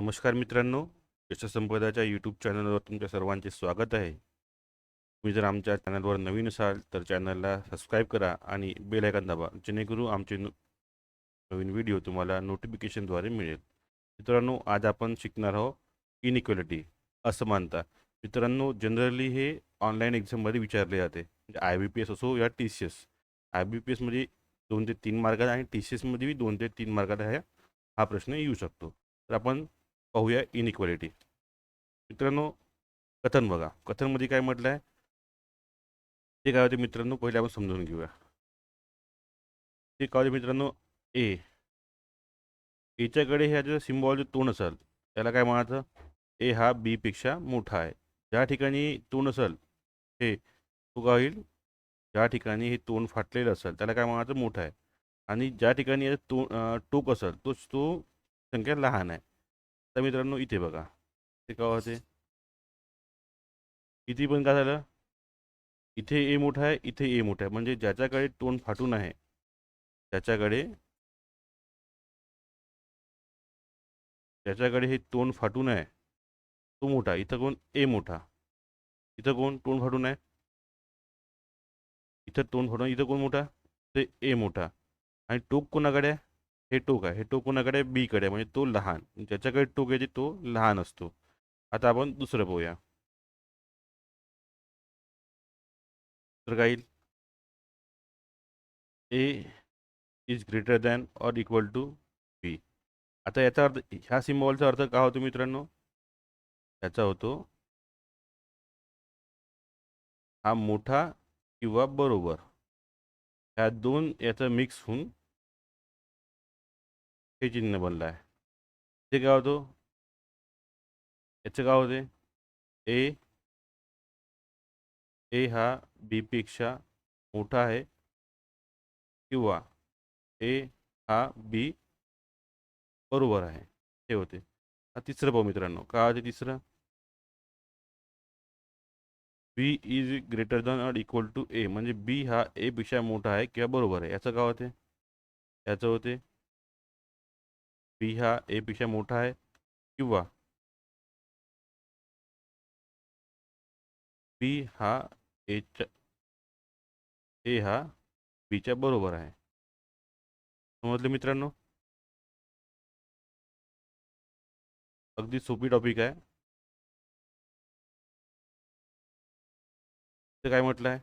नमस्कार मित्रांनो यशसंपदाच्या यूट्यूब चॅनलवर तुमच्या सर्वांचे स्वागत आहे. तुम्ही जर आमच्या चॅनलवर नवीन असाल तर चॅनलला सबस्क्राईब करा आणि बेल आयकॉन दाबा जेणेकरून आमचे नवीन व्हिडिओ तुम्हाला नोटिफिकेशनद्वारे मिळेल. मित्रांनो आज आपण शिकणार आहोत इनइक्वॅलिटी असमानता मित्रांनो जनरली हे ऑनलाईन एक्झाममध्ये विचारले जाते. म्हणजे आय बी पी एस असो या T C S I B P एसमध्ये दोन ते तीन मार्गात आणि टी सी एसमध्ये दोन ते तीन मार्गात आहे हा प्रश्न येऊ शकतो. तर आपण पाहूया इनइक्वॅलिटी मित्रांनो कथन बघा. कथनमध्ये काय म्हटलं आहे ते काय होते मित्रांनो? पहिले आपण समजून घेऊया. ते काय होते मित्रांनो? ए एच्याकडे ह्याचं सिम्बॉल तोंड असेल त्याला काय म्हणायचं? ए हा बीपेक्षा मोठा आहे. ज्या ठिकाणी तोंड असेल हे तो काय होईल ज्या ठिकाणी हे तोंड फाटलेलं असेल त्याला काय म्हणायचं? मोठं आहे. आणि ज्या ठिकाणी याचं तो टोक असेल तो तो संख्या लहान आहे. तर मित्रांनो इथे बघा. ते काय होते? इथे पण काय झालं? इथे ए मोठा आहे इथे ए मोठा आहे. म्हणजे ज्याच्याकडे तोंड फाटून आहे त्याच्याकडे ज्याच्याकडे हे तोंड फाटून आहे तो मोठा. इथं कोण? ए मोठा. इथं कोण तोंड फाटून आहे? इथं तोंड फाटून इथं कोण मोठा? ते ए मोठा. आणि टोक कोणाकडे आहे? हे टोक आहे. हे टोक कोणाकडे? बी बीकडे म्हणजे तो लहान. ज्याच्याकडे टोक येते तो लहान असतो. आता आपण दुसरं पाहूया. तर काय येईल A is greater than or equal to B आता याचा अर्थ ह्या सिम्बॉलचा अर्थ काय होतो मित्रांनो? याचा होतो हा मोठा किंवा बरोबर. ह्या दोन याचं मिक्स होऊन हे चिन्ह बनलं आहे. ते काय होतो? याचं काय होते? ए. ए हा बीपेक्षा मोठा आहे. किंवा ए हा बी बरोबर आहे. हे होते. हा तिसरं पाहू मित्रांनो. काय होते तिसरं? B is greater than or equal to A. म्हणजे बी हा ए पेक्षा मोठा आहे किंवा बरोबर आहे. याचं काय होते? याचं होते बी हा ए पेक्षा मोठा आहे किंवा बी हा एच्या ए हा बीच्या बरोबर आहे. समजलं मित्रांनो? अगदी सोपी टॉपिक आहे. ते काय म्हटलं आहे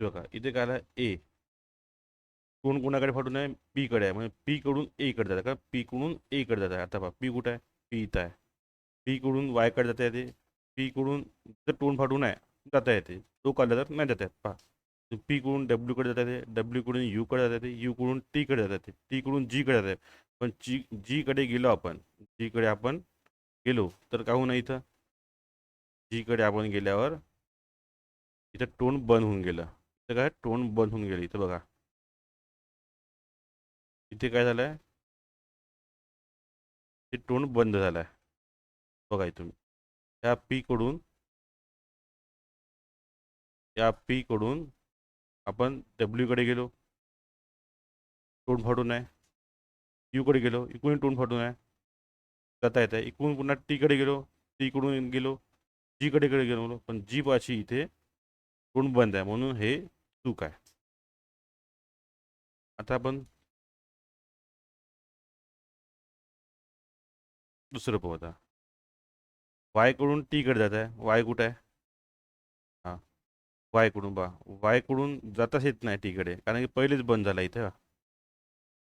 बघा इथे काय आलं ए. कोण कोणाकडे फाटून आहे? पी कडे आहे. म्हणजे पी कडून ए कडे जातं का? पी कडून ए कडे जात आहे. आता पहा पी कुठं आहे? पी इथं आहे. पी कडून वायकडे जाता येते. पी कडून जर टोन फाटून आहे जाता येते. तो काढला तर नाही जाता येत. पहा. पी कडून डब्ल्यू कडे जाता येते. डब्ल्यू कडून यू कडे जाता येते. यू कडून टी कडे जाता येते. टी कडून जी कडे जाता येते. पण जी जी कडे गेलो आपण जी कडे आपण गेलो तर का होऊ इथं? जी कडे आपण गेल्यावर इथं टोन बंद होऊन गेलं. इथं काय टोन बंद होऊन गेली इथं बघा. इथे काय झालं आहे ते टोन बंद झाला आहे बघा इथून. त्या पीकडून त्या पीकडून आपण डब्ल्यूकडे गेलो. टोन फाटून आहे यूकडे गेलो. इकडून टोन फाटून आहे जाता येत. आहे इकडून पुन्हा टीकडे गेलो. टीकडून गेलो. जीकडे कडे गेलो. पण जी पाशी इथे टोन बंद आहे. म्हणून हे चूक आहे. आता आपण दुसरं पाहू आता. वायकडून टीकडे जात आहे. वाय कुठं आहे? हां. वायकडून बा वायकडून जाताच येत नाही टीकडे कारण की पहिलेच बंद झाला इथं.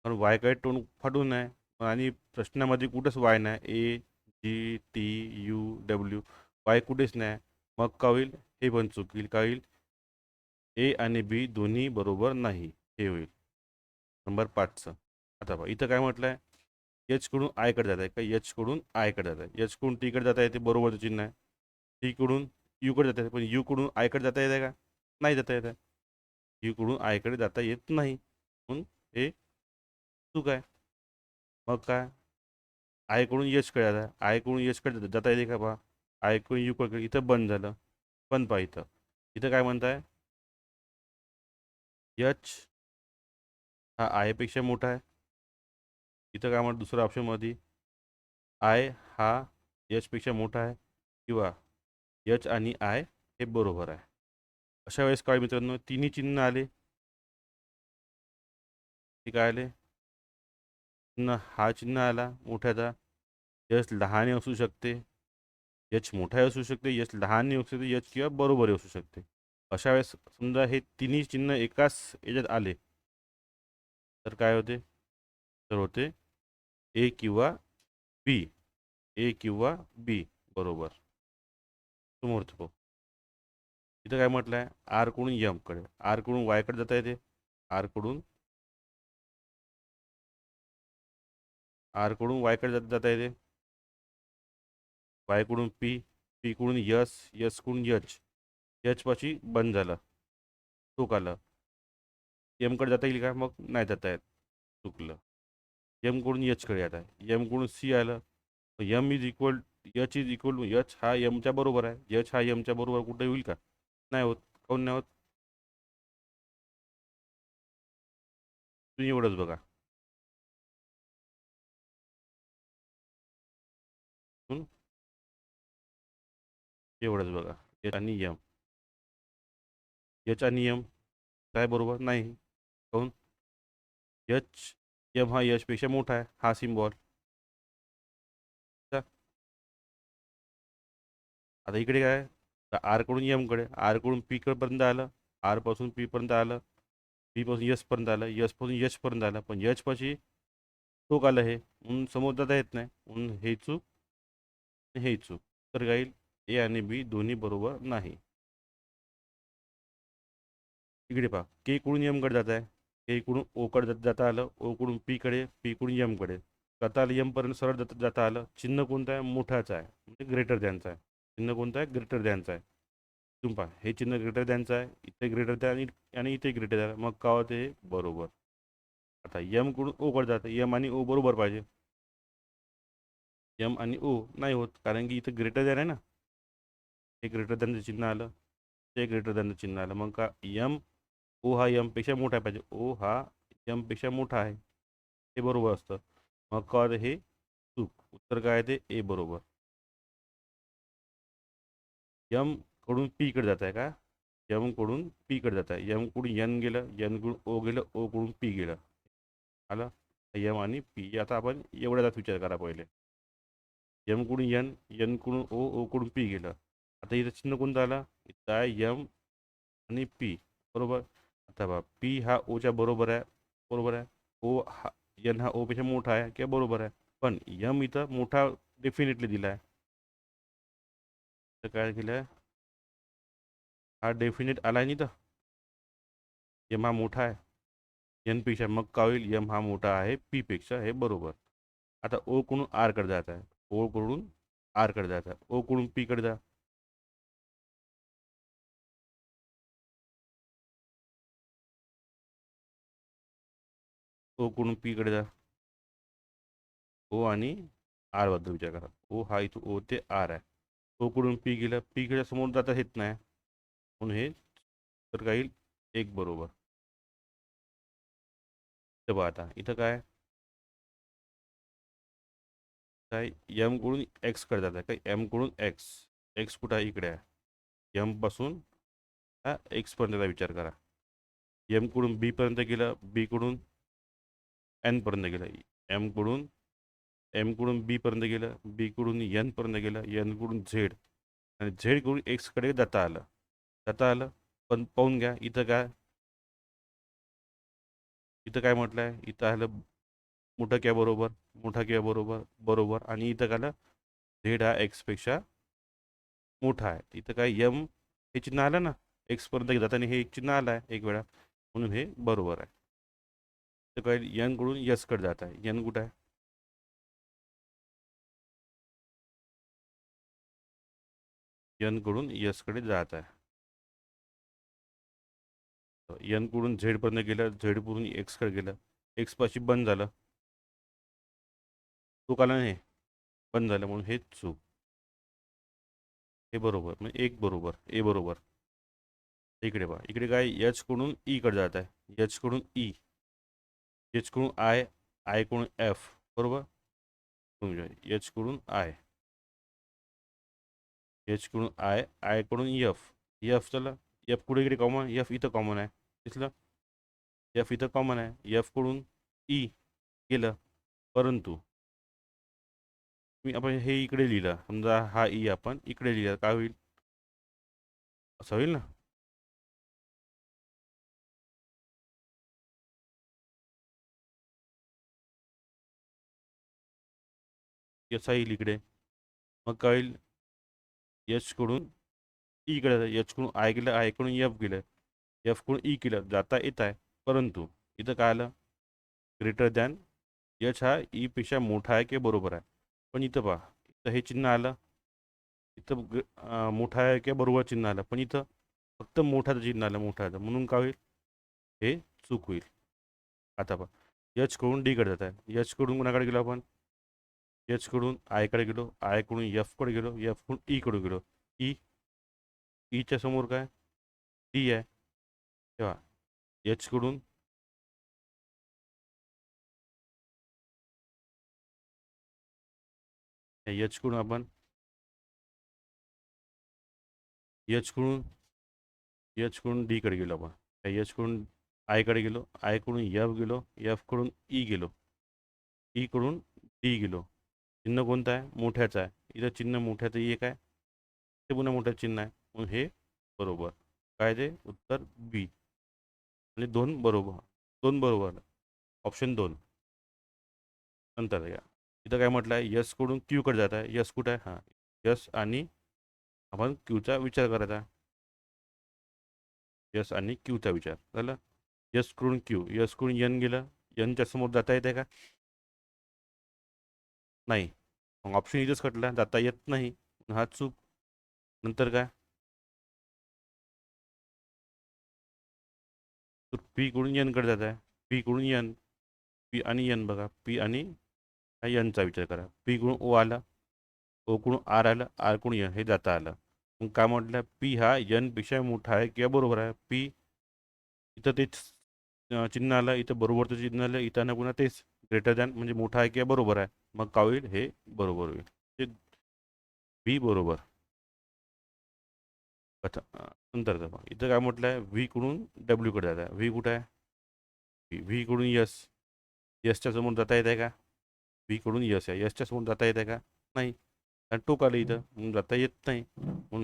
कारण वायकडे टोन फाटून आहे आणि प्रश्नामध्ये कुठंच वाय नाही. A G T U W Y कुठेच नाही. मग का होईल? हे पण चुकील का होईल? ए आणि बी दोन्ही बरोबर नाही हे होईल. नंबर पाचचं. आता बघा इथं काय म्हटलं आहे एचकडून आयकडे जात आहे का? एचकडून आयकडे जात आहे एचकडून टीकडे जाता येते बरोबरचं चिन्ह आहे. टीकडून यूकडे जाता आहे पण यूकडून आयकडे जाता येते का? नाही जाता येत आहे. यूकडून आयकडे जाता येत नाही. म्हणून हे चूक आहे. मग काय? आयकडून यशकडे जात आहे आयकडून यशकडे जाता येते का बा? आयकडून यूकडे इथं बंद झालं. पण पहा इथं. इथं काय म्हणताय? यच हा आयपेक्षा मोठा आहे. इथं काय म्हणतं दुसऱ्या ऑप्शनमध्ये आय हा यचपेक्षा मोठा आहे किंवा यच आणि आय हे बरोबर आहे. अशा वेळेस काय मित्रांनो तिन्ही चिन्ह आले. ते काय आले? चिन्ह हा चिन्ह आला मोठ्याचा. यच लहाने असू शकते. यच मोठाही असू शकते. यच लहानही असू शकते. यच किंवा बरोबरही असू शकते. अशा वेळेस समजा हे तिन्ही चिन्ह एकाच याच्यात आले तर काय होते? तर होते ए किंवा बी ए किंवा बी बरोबर. समोर पाहू इथं काय म्हटलं आहे आरकडून यमकडे आरकडून वायकडे जाता येते. आरकडून आरकडून वायकडे जात जाता येते. वायकडून पी पीकडून यस यसकडून यच यचपाशी बंद झालं. चूक आलं. यमकडे जाता येईल का? मग नाही जाता येत. चुकलं. यमकडून यचकडे आता. यमकडून सी आलं. M is equal H is equal to H हा यमच्या बरोबर आहे. यच हा यमच्या बरोबर कुठे होईल का? नाही होत. काऊन नाही होत? तुम्ही एवढंच बघा. एवढंच बघा. आणि यम याचा नियम काय बरोबर? नाही. काऊन यच यम हा यशपेक्षा मोठा आहे हा सिम्बॉल. आता इकडे काय? आर आरकडून यमकडे आरकडून पी पर्यंत आलं. आरपासून पी पर्यंत आलं. पीपासून यशपर्यंत आलं. यशपासून यशपर्यंत आलं. पण यशपाशी टोक आलं हे. म्हणून समोर जाता येत नाही. म्हणून हे चूक हे चूक. तर गाईल ए आणि बी दोन्ही बरोबर नाही. इकडे पहा. के कडून यमकडे जात आहे के कडून ओकडे जात जाता आलं. ओकडून पीकडे पीकडून यमकडे जाता आलं यमपर्यंत सरळ जात जाता आलं. चिन्ह कोणतं आहे? मोठाचं आहे. म्हणजे ग्रेटर दॅनचं आहे. चिन्ह कोणतं आहे? ग्रेटर दॅनचं आहे. तुम्ही पहा. हे चिन्ह ग्रेटर दॅनचं आहे. इथे ग्रेटर द्या आणि आणि इथे ग्रेटर द्या मग का होते? हे बरोबर. आता यमकडून ओकडे जातं यम आणि ओ बरोबर पाहिजे. यम आणि ओ नाही होत. कारण की इथं ग्रेटर दॅन आहे ना. हे ग्रेटर दॅनचं चिन्ह आलं. ते ग्रेटर दॅनचं चिन्ह आलं. मग का? यम ओ हा यमपेक्षा मोठा पाहिजे. ओ हा यमपेक्षा मोठा आहे. हे बरोबर असतं. मग कर हे चूक उत्तर काय आहे ते? ए बरोबर. यमकडून पी कडे जात आहे का? यमकडून पी कडे जात आहे. यमकडून यन गेलं? यनकडून ओ गेलं. ओ कडून पी गेलं. आलं? यम आणि पी आता आपण एवढ्याचाच विचार करा पहिले. यमकडून यन यनकडून ओ ओ कडून पी गेलं. आता इथं चिन्ह कोणतं आलं? इथं आहे यम आणि पी बरोबर? बा पी हा ओ ओच्या बरोबर आहे बरोबर आहे. ओ हा यन हा ओपेक्षा मोठा आहे किंवा बरोबर आहे. पण यम इथं मोठा डेफिनेटली दिला आहे तर काय केलं हा डेफिनेट आला नाही तर यम हा मोठा आहे. यनपेक्षा मग का होईल यम हा मोठा आहे पीपेक्षा हे बरोबर. आता ओ कडून आरकडे जात आहे. ओ कडून आरकडे जात आहे. ओ कडून पीकडे जा. ओ कडून पीकडे जा. ओ आर बद्दल विचार करा. ओ हा इथं ओ ते आर आहे. ओ कडून पी गेलं? पी कडे समोर जाता येत नाही. म्हणून हे तर काय एक बरोबर. बघा आता, इथं काय? काय? यम कडून एक्स कडे जात. काय? एम कडून एक्स एक्स आहे? इकडे आहे. यम पासून हा एक्स पर्यंतचा विचार करा. यम कडून बी पर्यंत गेलं बी कडून एन पर्यंत गेलं. एमकडून एमकडून बी पर्यंत गेलं बी कडून एन पर्यंत गेलं एनकडून झेड. आणि झेडकडून एक्सकडे जाता आलं. जाता आलं पण पाहून घ्या इथं काय? इथं काय म्हटलं आहे इथं आलं मोठं क्या बरोबर मोठा क्या बरोबर बरोबर. आणि इथं काय आलं? झेड हा एक्सपेक्षा मोठा आहे. इथं काय यम हे चिन्ह आलं ना? एक्सपर्यंत जाताना हे एक चिन्ह आलं आहे एक वेळा. म्हणून हे बरोबर आहे. तर काय यनकडून यसकडे जात आहे यन कुठं आहे यनकडून यसकडे जात आहे यनकडून झेडपर्यंत गेलं झेडकडून एक्सकडे गेलं एक्सपाशी बंद झालं चूक आला नाही बंद झालं म्हणून हे चूक हे बरोबर म्हणजे एक बरोबर, ए बरोबर। इकडे पहा इकडे काय एच कडून ई कडे जात आहे एच कडून ई। एच कडून आय आय कडून एफ़ बरोबर? एच कडून आय एच कडून आय आय कडून एफ़ एफ़ चला. एफ़ कुठे इकडे कॉमन एफ़ इथं कॉमन आहे. दिसलं? एफ़ इथं कॉमन आहे. एफ़ कडून ई गेलं परंतु हे इकडे लिहिलं. समजा हा ई आपण इकडे लिहिला. असं होईल ना? याचा येईल इकडे मग कळेल होईल इकडे ईकडे आय गेलं आयकडून एफ गेलं एफकडून ई केलं जाता येत आहे. परंतु इथं काय आलं? ग्रेटर दॅन यश हा e ईपेक्षा मोठा आहे की बरोबर आहे? पण इथं पहा इथं हे चिन्ह आलं. इथं मोठा आहे की बरोबर चिन्ह आलं. पण इथं फक्त मोठाचं चिन्ह आलं मोठाचं म्हणून काय होईल? हे चूक होईल. आता पहा एचकडून डीकडे जात आहे. एचकडून कुणाकडे गेलो आपण? एचकडून आयकडे गेलो आयकडून एफकडे गेलो एफकडून ईकडून e गेलो. E, e ई ईच्या समोर काय? डी आहे. तेव्हा एचकडून एचकडून आपण एचकडून एचकडून डीकडे गेलो आपण. एचकडून आयकडे गेलो आयकडून एफ गेलो एफकडून ई गेलो. ईकडून डी गेलो. चिन्ह कोणतं आहे? मोठ्याचं आहे. इथं चिन्ह मोठ्याचं एक आहे. ते पुन्हा मोठं चिन्ह आहे. म्हणून हे बरोबर. काय ते? उत्तर बी आणि दोन बरोबर. दोन बरोबर. ऑप्शन दोन. नंतर या. इथं काय म्हटलं आहे? यसकडून क्यूकडे जात आहे. यस कुठं आहे? हां. यस आणि आपण क्यूचा विचार करायचा. यस आणि क्यूचा विचार. झालं? यसकडून क्यू यसकडून यन गेलं. यनच्या समोर जाता येते का? नाही. मग ऑप्शन इथेच कटला जाता येत नाही. हा चूक. नंतर काय? तर पी कडून यनकडे जात आहे पी कडून यन पी आणि यन बघा. पी आणि एनचा यनचा विचार करा. पी कडून ओ आला. ओ कडून आर आलं. आरकडून यन हे जाता आलं. मग काय म्हटलं? पी हा यनपेक्षा मोठा आहे किंवा बरोबर आहे? पी इथं तेच चिन्ह आलं. इथं बरोबरचं चिन्ह आलं. इथं ना पुन्हा तेच. ग्रेटर दॅन म्हणजे मोठा आहे किंवा बरोबर आहे. मग काय होईल हे बरोबर होईल. ते बी बरोबर. कथा अं, नंतरचं पहा. इथं काय म्हटलं आहे व्हीकडून डब्ल्यूकडे जात आहे. व्ही कुठं आहे? व्ही व्हीकडून यस यसच्या समोर जाता आहे का? व्हीकडून यस आहे. यसच्या समोर जाता आहे का? नाही. कारण टोक आलं इथं. जाता नाही.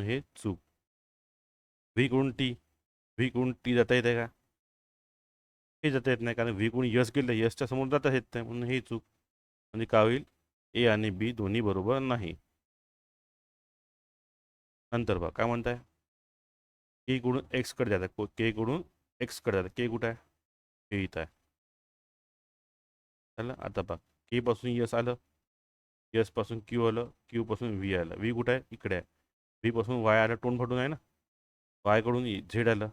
हे चूक. व्हीकडून टी व्हीकडून टी जाता आहे का? हे जाता येत नाही कारण व्ही व्हीकडून यस गेलं यसच्या समोर जाता येत नाही म्हणून हे चूक म्हणजे काय होईल? ए आणि बी दोन्ही बरोबर नाही. नंतर बघा काय म्हणताय? के कडून एक्सकडे जातात के कडून एक्सकडे जातात के कुठं आहे? हे इथं आहे. झालं आता बघ के पासून यस आलं यसपासून क्यू आलं क्यू पासून व्ही आलं. व्ही कुठं आहे? इकडे आहे. व्ही पासून वाय आलं टोन फाटून आहे ना? वायकडून झेड आलं.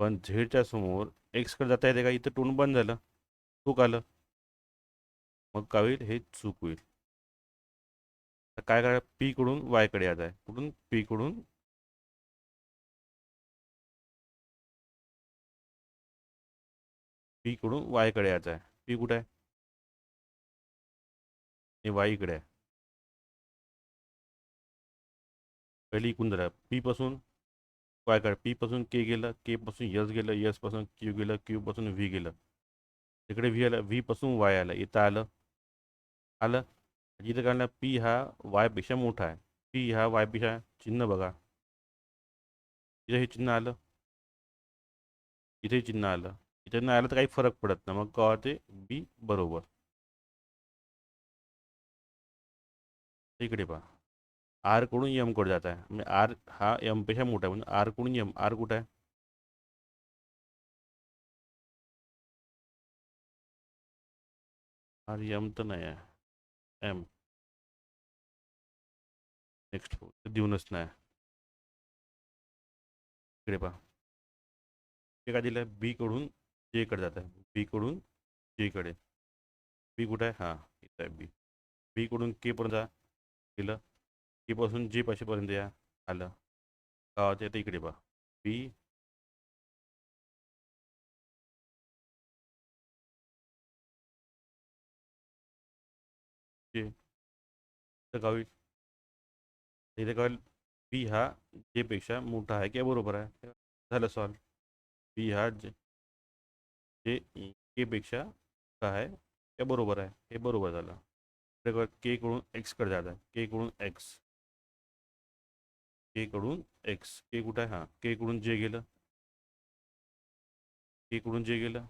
पण झेडच्या समोर एक्सकडे जाता येते का? इथं टोन बंद झालं. चूक आलं. मग काय होईल? हे चूक होईल. तर काय करा पी कडून वायकडे यायचं आहे कुठून? पी कडून पी कडून वायकडे यायचं आहे पी कुठे आहे? हे वाय इकडे आहे. पहिली इकून जरा पी पासून काय पी पासून के गेलं के पासून यस गेलं यसपासून क्यू गेलं क्यू पासून व्ही गेलं. तिकडे व्ही आलं व्ही पासून वाय आलं इथं आलं. आलं. इथं काढलं पी हा वायपेक्षा मोठा आहे. पी हा वायपेक्षा चिन्ह बघा. इथं हे चिन्ह आलं. इथे चिन्ह आलं. इथे नाही आलं तर काही फरक पडत नाही. मग काय ते बी बरोबर. इकडे पहा. आर कडून यम कडे जात आहे? म्हणजे आर हा यम पेक्षा आहे. म्हणजे आर कडून यम? आर कुठं आहे? आर यम तर नाही आहे. एम. नेक्स्ट देऊनच नाही. इकडे पहा. हे काय दिलं बी कडून जे कडे जात आहे. बी कडून जे कडे. बी कुठं आहे? हाँ, इथं आहे बी. बी कडून के पर्यंत जी पासून जी पाशीपर्यंत पर आल. गावाच्या ते इकडे पहा बी. जे. गावी गावी बी हा जे पेक्षा मोटा है क्या बरबर है सॉल्व बी हा जे जे के पेक्षा आहे है क्या बरबर है बरोबर झालं. इकडे के कडून एक्सकडे जात आहे. के कडून एक्स के कडून एक्स के कुठं आहे? हां के कडून जे गेलं. के कडून जे गेलं.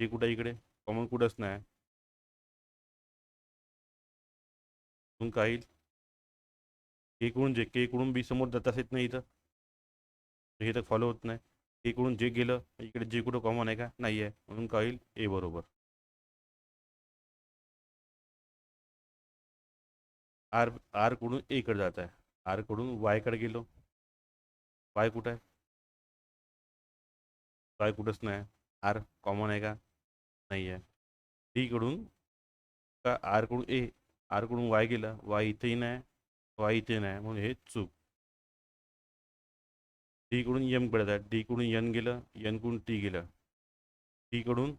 जे कुठं आहे इकडे? कॉमन कुठंच नाही. म्हणून काय येईल? के कडून जे के कडून बी समोर जाताच येत नाही इथं. हे तर फॉलो होत नाही. के कडून जे गेलं. इकडे जे कुठं कॉमन आहे का? नाही आहे. म्हणून काय येईल? ए बरोबर. आर आरकडून ए कडे जात आहे. आर कडून वाय कडे गेलो. वाय कुठं आहे? वाय कुठंच नाही. आर कॉमन आहे का? नाही आहे डी कडून का आर कडून ए, आर कडून वाय गेलं. वाय इथेही नाही, वाय इथे नाही. म्हणून हे चूक. डी कडून यम कडे जात डी कडून यन गेलं, यन कडून टी गेलं. टी कडून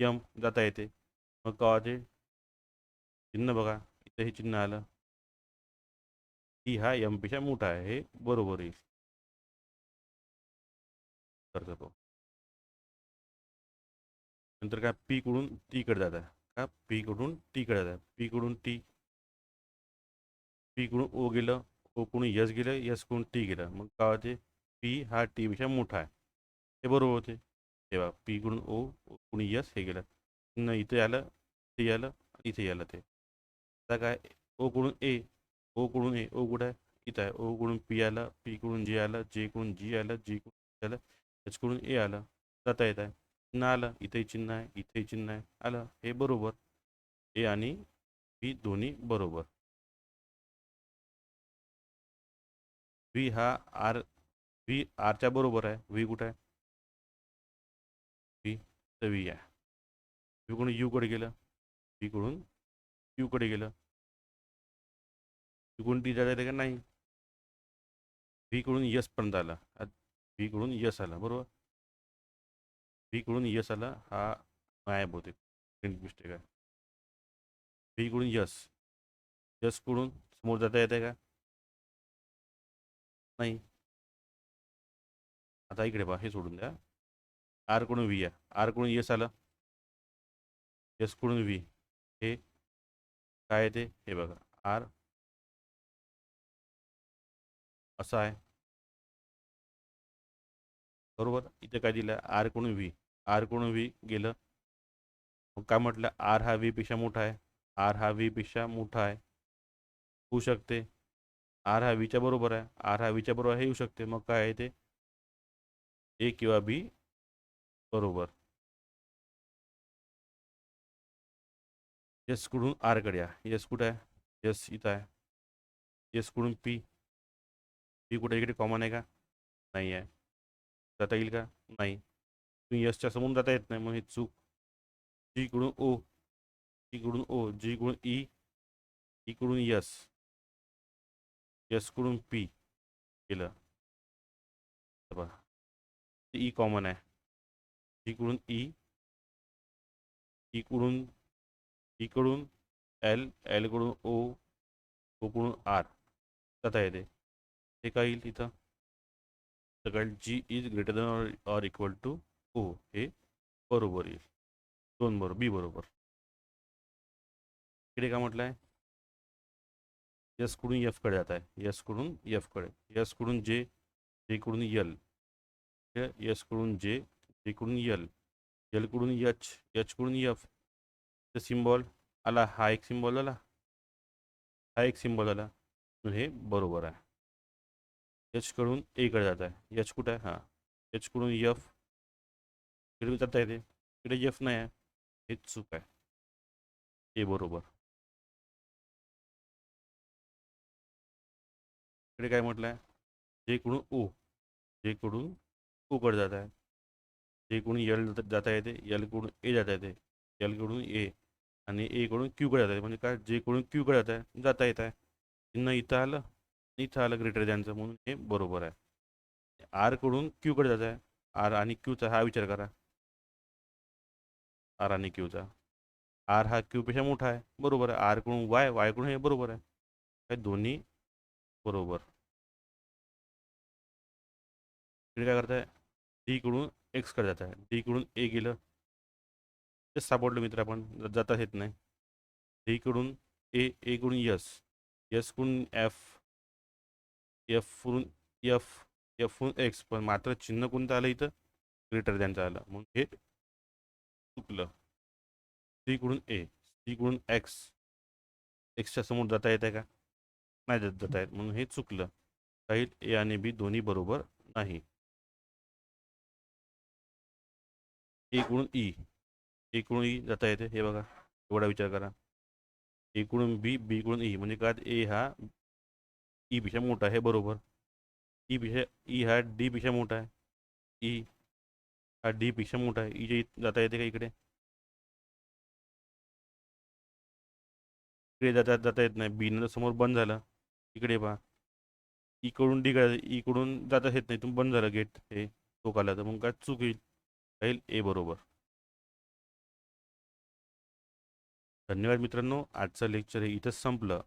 यम जाता येते. मग का होते चिन्ह बघा. इथं हे चिन्ह आलं. टी हा यमपेक्षा मोठा आहे हे बरोबर येईल करतो. नंतर काय? पी कडून टी कडे जात आहे. का? पी कडून टी कडे जात आहे. पी कडून टी पी कडून ओ गेलं ओ कडून यस गेलं यसकडून टी गेलं. मग काय होते पी हा टी पेक्षा मोठा आहे. हे बरोबर होते. तेव्हा पी कडून ओ ओ कडून यस हे गेलं. न इथे आलं ते आलं इथे आलं ते. आता काय? ओ कडून ए ओ कडून ए ओ कुठं आहे इथं आहे. ओ कडून पी आलं पी कडून जे आलं जे कडून जी आलं जी कडून आलं एच कडून ए आलं. जाता येत आहे. चिन्ह आलं इथेही चिन्ह आहे इथेही चिन्ह आहे. आलं हे बरोबर. ए आणि बी दोन्ही बरोबर. व्ही हा आर व्ही आरच्या बरोबर आहे. व्ही कुठं आहे? व्ही तर व्ही आहे. व्ही कडून यूकडे गेलं. व्ही कडून यूकडे गेलं. व्ही कडून टी जाता येते का नाही? व्ही कडून यस पर्यंत आला व्ही कडून यस आला बरोबर? व्ही कडून यस आला हा आहे बहुतेक मिस्टेक आहे. व्ही कडून यस यसकडून समोर जाता येते का? नाही. आता इकडे पहा हे सोडून द्या. आरकडून व्ही आहे. आरकडून यस आलं. यसकडून व्ही हे काय येते हे बघा. आर असं आहे? बरोबर. इथे काय आर कडून व्ही आर कडून व्ही गेलं? मग काय म्हटलं? आर हा व्ही पेक्षा मोठा आहे. आर हा व्ही पेक्षा मोठा आहे. होऊ शकते. आर हा व्हीच्या बरोबर आहे. आर हा व्हीच्या बरोबर हे शकते. मग काय आहे ए किंवा बी बरोबर. यस कडून आरकडे या. यस कुठं आहे? यस इथं आहे. यस कडून पी पी कुठे इकडे कॉमन आहे का नाही आहे जाता येईल का? नाही। तुम्ही यसच्या समोरून जाता येत नाही मग हे चूक जी कडून ओ। जी कडून ओ। जी कडून ई। ई कडून यस यसकडून पी। केलं बघा ई कॉमन आहे जी कडून ई। ई कडून ई कडून एल। एलकडून ओ। ओ कडून आर। जाता येते हे काय तिथं सगळ्यात G is greater than or equal to O हे बरोबर येईल दोन बरोबर बी बरोबर। इकडे काय म्हटलं आहे? कडे जात आहे। यस कडून एफ़ कडे। यस कडून जे जे कडून यल यस कडून जे जे कडून यल यल कडून यच यच कडून यफ ते सिम्बॉल आला. हा एक सिम्बॉल आला. हा एक सिम्बॉल आला. हे बरोबर आहे. एच कडून ए कडे जात आहे. एच कुठं आहे? हां. एच कडून यफ इकडे जाता येते इकडे यफ नाही आहे. हे चूक आहे. ए बरोबर. इकडे काय म्हटलं आहे? जे कडून ओ जे कडून ओ जात आहे. जे कडून यल जाता येते यलकडून ए जाता येते यलकडून ए आणि ए कडून क्यू कडे जात आहे. म्हणजे काय? जे कडून क्यू कडे जात आहे. जाता येत आहे. चिन्ह इथं आलं. इथं आलं ग्रेटर दॅनचं म्हणून हे बरोबर आहे. आरकडून क्यू कडे जायचं आहे. आर आणि क्यूचा हा विचार करा. आर आणि क्यूचा आर हा क्यूपेक्षा मोठा आहे. बरोबर आहे. आरकडून वाय वायकडून हे बरोबर आहे. काय दोन्ही बरोबर. इकडे काय करताय? डी कडून एक्सकडे जात आहे डी कडून ए गेलं. ते सापडलं मित्र आपण. जाता जाताच येत नाही. डी कडून ए ए कडून यस यसकडून एफ एफ़ कडून एफ़ एफ़ एक्स पण मात्र चिन्ह कोणतं आलं इथं? ग्रेटर दॅनचं आलं. म्हणून हे चुकलं. सी कडून ए सी कडून एक्स एक्सच्या समोर जाता येत आहे का? नाही जात येत. म्हणून हे चुकलं. ए आणि बी दोन्ही बरोबर नाही. ए कडून ई ए कडून ई जाता येते. हे बघा. एवढा विचार करा. ए कडून बी बी कडून ई म्हणजे काय ए हा ई पेक्षा मोठा आहे बरोबर. ई पेक्षा ई हा डी पेक्षा मोठा आहे. ई हा डी पेक्षा मोठा आहे. ई जे जाता येते का इकडे? इकडे जाता जाता येत नाही. बी नंतर समोर बंद झालं इकडे पहा. E इकडून डी काय इकडून e जाता येत नाही. तुम्ही बंद झालं गेट हे तो काला तर मग काय चूक येईल राहील ए बरोबर. धन्यवाद मित्रांनो. आजचं लेक्चर हे इथंच संपलं.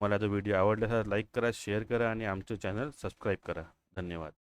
मला तो व्हिडिओ आवडला तर लाईक करा शेअर करा आणि आमचं चॅनल सबस्क्राईब करा. धन्यवाद.